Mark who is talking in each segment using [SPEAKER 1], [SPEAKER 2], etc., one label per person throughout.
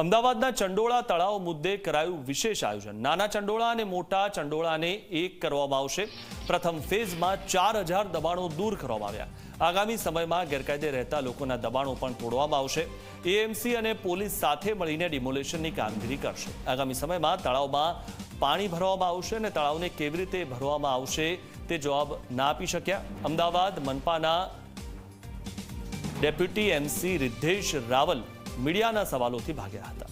[SPEAKER 1] અમદાવાદના ચંડોળા તળાવ મુદ્દે કરાયું વિશેષ આયોજન. નાના ચંડોળા અને મોટા ચંડોળાને એક કરવામાં આવશે. પ્રથમ ફેઝમાં ચાર હજાર દબાણો દૂર કરવામાં આવ્યા. આગામી સમયમાં ગેરકાયદે રહેતા લોકોના દબાણો પણ તોડવામાં આવશે. એએમસી અને પોલીસ સાથે મળીને ડિમોલેશનની કામગીરી કરશે. આગામી સમયમાં તળાવમાં પાણી ભરવામાં આવશે અને તળાવને કેવી રીતે ભરવામાં આવશે તે જવાબ ના આપી શક્યા. અમદાવાદ મનપાના ડેપ્યુટી એમસી રિદ્ધેશ રાવલ મીડિયાના સવાલોથી ભાગ્યા હતા.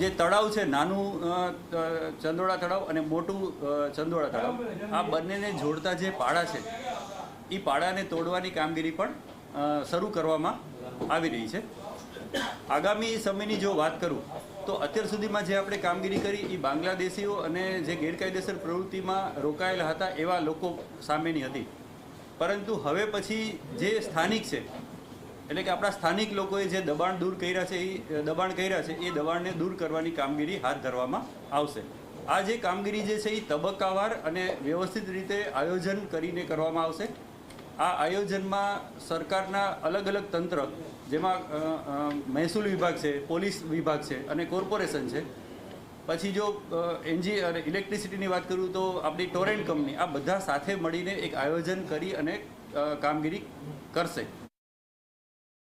[SPEAKER 2] જે તળાવ છે, નાનું ચંદોળા તળાવ અને મોટું ચંદોળા તળાવ. આ બંનેને જોડતા જે પાડા છે, એ પાડાને તોડવાની કામગીરી પણ શરૂ કરવામાં આવી રહી છે. આગામી સમયની જો વાત કરું, તો અત્યાર સુધીમાં જે આપણે કામગીરી કરી, એ બાંગ્લાદેશીઓ અને જે ગેરકાયદેસર પ્રવૃત્તિમાં રોકાયેલા હતા, એવા લોકો સામેની હતી. પરંતુ હવે પછી જે સ્થાનિક છે, એટલે કે આપણા સ્થાનિક લોકોએ જે દબાણ દૂર કર્યા છે, એ દબાણ કર્યા છે, એ દબાણને દૂર કરવાની કામગીરી હાથ ધરવામાં આવશે. આ જે કામગીરી જે છે, એ તબક્કાવાર અને વ્યવસ્થિત રીતે આયોજન કરીને કરવામાં આવશે. આ આયોજનમાં સરકારના અલગ અલગ તંત્ર, જેમાં મહેસૂલ વિભાગ છે, પોલીસ વિભાગ છે અને કોર્પોરેશન છે પછી જો એનજી અને ઇલેક્ટ્રિસિટીની વાત કરું તો આપણી ટોરેન્ટ કંપની આ બધા સાથે મળીને એક આયોજન કરી અને કામગીરી કરશે.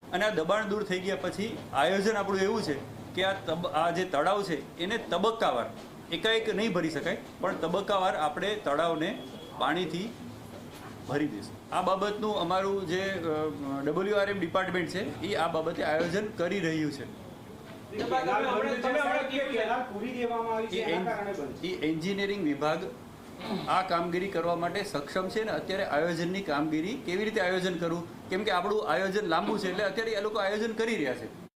[SPEAKER 2] અને આ દબાણ દૂર થઈ ગયા પછી આયોજન આપણું એવું છે કે આ તબ, આ જે તળાવ છે એને તબક્કાવાર, એકાએક નહીં ભરી શકાય, પણ તબક્કાવાર આપણે તળાવને પાણીથી ભરી દઈશું. આ બાબતનું અમારું જે ડબલ્યુઆરએમ ડિપાર્ટમેન્ટ છે એ આ બાબતે આયોજન કરી રહ્યું છે. એન્જિનિયરિંગ વિભાગ આ કામગીરી કરવા માટે સક્ષમ છે ને અત્યારે આયોજનની કામગીરી કેવી રીતે આયોજન કરવું? કેમ કે આપણું આયોજન લાંબુ છે એટલે અત્યારે એ લોકો આયોજન કરી રહ્યા છે.